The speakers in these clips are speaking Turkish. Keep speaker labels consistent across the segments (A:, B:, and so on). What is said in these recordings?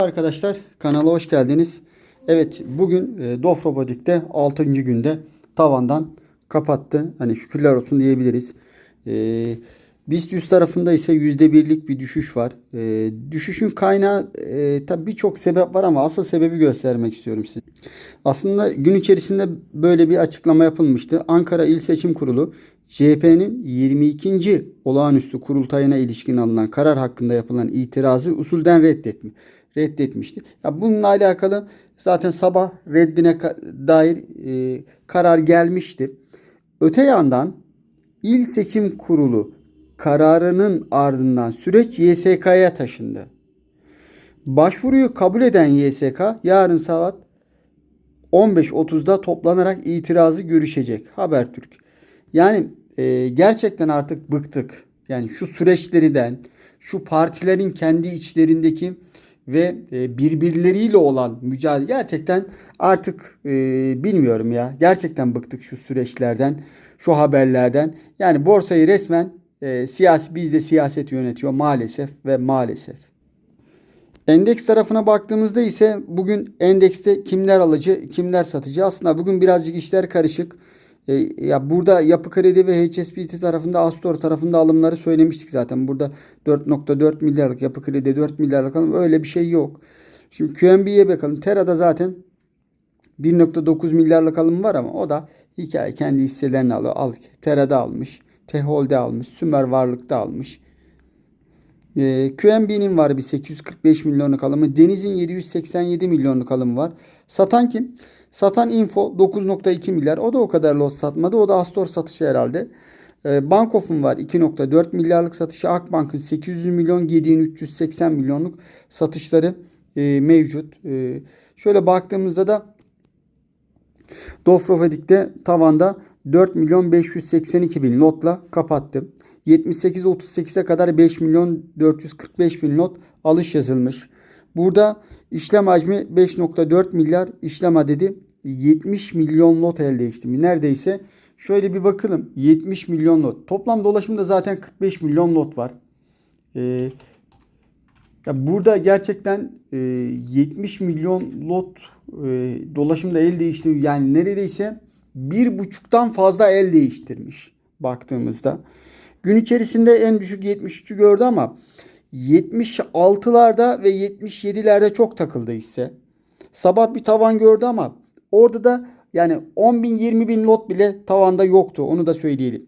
A: Arkadaşlar kanala hoş geldiniz. Evet bugün e, Dof Robotik'te 6. günde tavandan kapattı. Hani şükürler olsun diyebiliriz. E, BIST 100 tarafında ise %1'lik bir düşüş var. E, düşüşün kaynağı e, tabi birçok sebep var ama asıl sebebi göstermek istiyorum size. Aslında gün içerisinde böyle bir açıklama yapılmıştı. Ankara İl Seçim Kurulu CHP'nin 22. olağanüstü kurultayına ilişkin alınan karar hakkında yapılan itirazı usulden reddetmi reddetmişti. Ya bununla alakalı zaten sabah reddine dair e, karar gelmişti. Öte yandan İl Seçim Kurulu kararının ardından süreç YSK'ya taşındı. Başvuruyu kabul eden YSK yarın saat 15.30'da toplanarak itirazı görüşecek. Habertürk. Yani e, gerçekten artık bıktık. Yani şu süreçlerden, şu partilerin kendi içlerindeki ve e, birbirleriyle olan mücadele gerçekten artık e, bilmiyorum ya. Gerçekten bıktık şu süreçlerden, şu haberlerden. Yani borsayı resmen e, siyasi bizde siyaset yönetiyor maalesef ve maalesef. Endeks tarafına baktığımızda ise bugün endekste kimler alıcı, kimler satıcı. Aslında bugün birazcık işler karışık. E, ya burada Yapı Kredi ve HSBC tarafında Astor tarafında alımları söylemiştik zaten. Burada 4.4 milyarlık Yapı Kredi 4 milyarlık alım öyle bir şey yok. Şimdi QNB'ye bakalım. Tera'da zaten 1.9 milyarlık alım var ama o da hikaye kendi hisselerini alıyor. Al, Tera'da almış. Tehol'de almış. Sümer Varlık'ta almış. Ee, QNB'nin var bir 845 milyonluk alımı. Deniz'in 787 milyonluk alımı var. Satan kim? Satan Info 9.2 milyar. O da o kadar lot satmadı. O da Astor satışı herhalde. Ee, Bankof'un var 2.4 milyarlık satışı. Akbank'ın 800 milyon, Gedi'nin 380 milyonluk satışları e, mevcut. E, şöyle baktığımızda da Dofrofedik'te tavanda 4 milyon 582 bin notla kapattı. 78-38'e kadar 5 milyon 445 bin not alış yazılmış. Burada işlem hacmi 5.4 milyar işlem adedi 70 milyon not elde ettim. Neredeyse şöyle bir bakalım 70 milyon not. Toplam dolaşımda zaten 45 milyon not var. Ee, ya burada gerçekten e, 70 milyon lot e, dolaşımda el değiştirmiş. Yani neredeyse bir buçuktan fazla el değiştirmiş baktığımızda. Gün içerisinde en düşük 73'ü gördü ama 76'larda ve 77'lerde çok takıldı hisse. Sabah bir tavan gördü ama orada da yani 10 bin 20 bin lot bile tavanda yoktu. Onu da söyleyelim.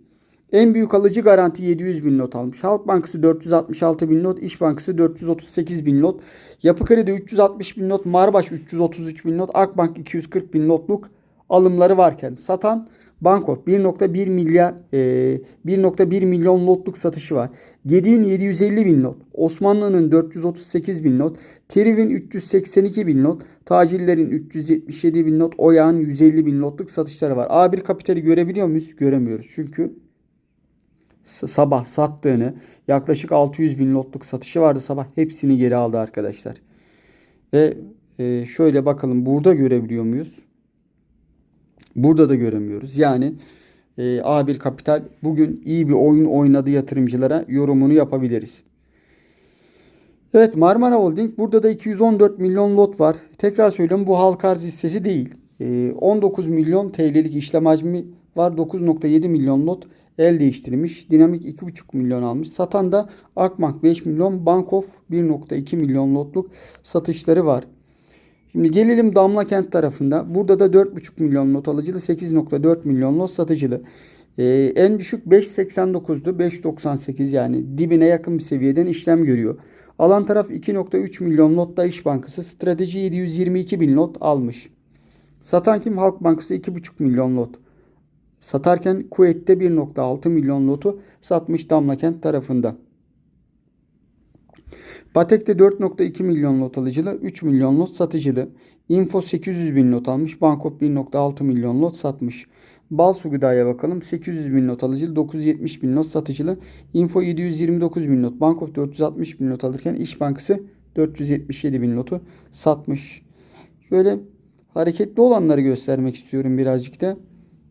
A: En büyük alıcı garanti 700 bin not almış. Halk Bankası 466 bin not. İş Bankası 438 bin not. Yapı Kredi 360 bin not. Marbaş 333 bin not. Akbank 240 bin notluk alımları varken satan Banko 1.1 milyar e, 1.1 milyon notluk satışı var. Gedi'nin 750 bin not. Osmanlı'nın 438 bin not. Teriv'in 382 bin not. Tacirlerin 377 bin not. Oya'nın 150 bin notluk satışları var. A1 kapitali görebiliyor muyuz? Göremiyoruz. Çünkü sabah sattığını yaklaşık 600 bin notluk satışı vardı sabah. Hepsini geri aldı arkadaşlar. Ve e, şöyle bakalım burada görebiliyor muyuz? Burada da göremiyoruz. Yani e, A1 Kapital bugün iyi bir oyun oynadı yatırımcılara yorumunu yapabiliriz. Evet Marmara Holding burada da 214 milyon lot var. Tekrar söylüyorum bu halka arz hissesi değil. E, 19 milyon TL'lik işlem hacmi var. 9.7 milyon lot el değiştirmiş. Dinamik 2.5 milyon almış. Satan da Akbank 5 milyon. Bankof 1.2 milyon lotluk satışları var. Şimdi gelelim Damla Kent tarafında. Burada da 4,5 milyon not alıcılı, 8,4 milyon not satıcılı. Ee, en düşük 5.89'du. 5.98 yani dibine yakın bir seviyeden işlem görüyor. Alan taraf 2.3 milyon notla İş Bankası. Strateji 722 bin not almış. Satan kim? Halk Bankası 2.5 milyon not. Satarken Kuveyt'te 1.6 milyon notu satmış Damla Kent tarafında. Patek'te 4.2 milyon not alıcılı, 3 milyon not satıcılı. Info 800 bin not almış, Bankop 1.6 milyon not satmış. Balsu Gıda'ya bakalım. 800 bin not alıcılı, 970 bin not satıcılı. Info 729 bin not, Bankop 460 bin not alırken İş Bankası 477 bin notu satmış. Şöyle hareketli olanları göstermek istiyorum birazcık da.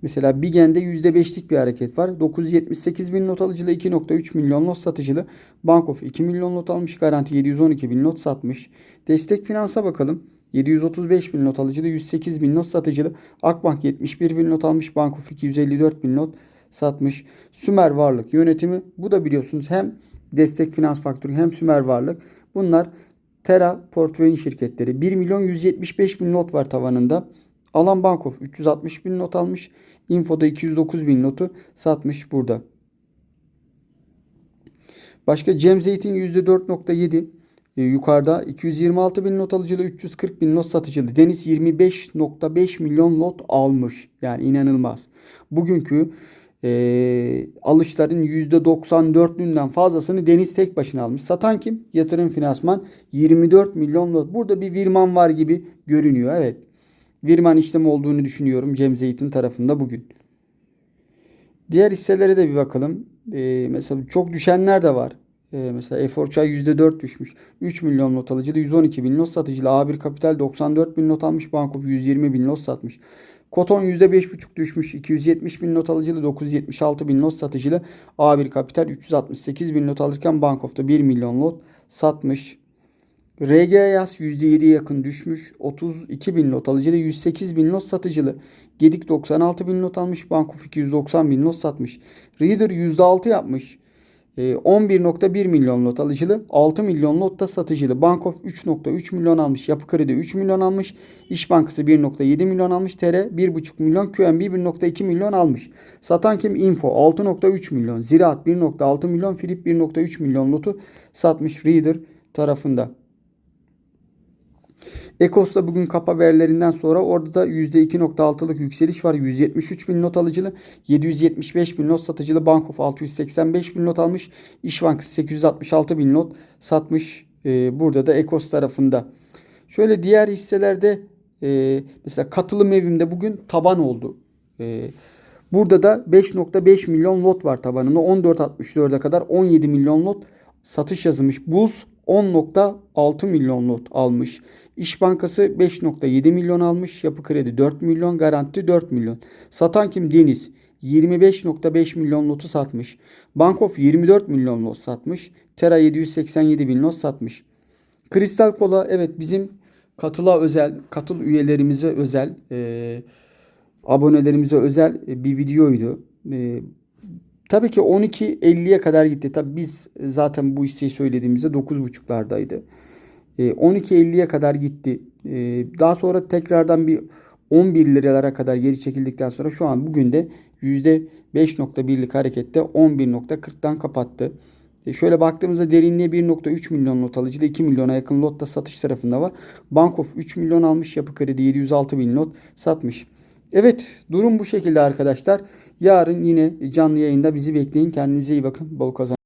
A: Mesela Bigen'de %5'lik bir hareket var. 978 bin not alıcılı 2.3 milyon not satıcılı. Bankof 2 milyon not almış. Garanti 712 bin not satmış. Destek Finans'a bakalım. 735 bin not alıcılı 108 bin not satıcılı. Akbank 71 bin not almış. Bankof 254 bin not satmış. Sümer Varlık Yönetimi. Bu da biliyorsunuz hem Destek Finans Faktörü hem Sümer Varlık. Bunlar Tera portföyün şirketleri. 1 milyon 175 bin not var tavanında. Alan Bankof 360 bin not almış. Info'da 209 bin notu satmış burada. Başka Cem Zeytin %4.7 e, yukarıda 226 bin not alıcılı 340 bin not satıcılı. Deniz 25.5 milyon not almış. Yani inanılmaz. Bugünkü e, alışların %94'ünden fazlasını Deniz tek başına almış. Satan kim? Yatırım Finansman 24 milyon not. Burada bir virman var gibi görünüyor. Evet. Virman işlemi olduğunu düşünüyorum Cem Zeytin tarafında bugün. Diğer hisselere de bir bakalım. Ee, mesela çok düşenler de var. Ee, mesela Efor Çay %4 düşmüş. 3 milyon not alıcılı 112 bin not satıcılı. A1 Kapital 94 bin not almış. Bankof 120 bin not satmış. Koton %5,5 düşmüş. 270 bin not alıcılı 976 bin not satıcılı. A1 Kapital 368 bin not alırken Bankof'ta 1 milyon not satmış. RGYAS %7'ye yakın düşmüş. 32 bin not alıcılı, 108 bin not satıcılı. Gedik 96 bin not almış. Bankof 290 bin not satmış. Reader %6 yapmış. Ee, 11.1 milyon not alıcılı, 6 milyon not da satıcılı. Bankof 3.3 milyon almış. Yapı Kredi 3 milyon almış. İş Bankası 1.7 milyon almış. TR 1.5 milyon. QNB 1.2 milyon almış. Satan kim? Info 6.3 milyon. Ziraat 1.6 milyon. Filip 1.3 milyon notu satmış Reader tarafında. Ekos'ta bugün kapa verilerinden sonra orada da %2.6'lık yükseliş var. 173 bin not alıcılı, 775 bin not satıcılı. Bankof 685 bin not almış. İş Bankası 866 bin not satmış. Ee, burada da Ekos tarafında. Şöyle diğer hisselerde e, mesela katılım evimde bugün taban oldu. E, burada da 5.5 milyon lot var tabanında. 14.64'e kadar 17 milyon lot satış yazılmış. Bulls 10.6 milyon not almış. İş Bankası 5.7 milyon almış. Yapı Kredi 4 milyon. Garanti 4 milyon. Satan kim? Deniz. 25.5 milyon notu satmış. Bankof 24 milyon not satmış. Tera 787 bin not satmış. Kristal Kola evet bizim katıla özel, katıl üyelerimize özel, e, abonelerimize özel bir videoydu. E, Tabii ki 12.50'ye kadar gitti. Tabii biz zaten bu hisseyi söylediğimizde 9.5'lardaydı. E, 12.50'ye kadar gitti. E, daha sonra tekrardan bir 11 liralara kadar geri çekildikten sonra şu an bugün de %5.1'lik harekette 11.40'tan kapattı. E şöyle baktığımızda derinliğe 1.3 milyon not alıcıda 2 milyona yakın lot da satış tarafında var. Bankof 3 milyon almış. Yapı Kredi 706 bin not satmış. Evet durum bu şekilde arkadaşlar. Yarın yine canlı yayında bizi bekleyin. Kendinize iyi bakın. Bol kazan.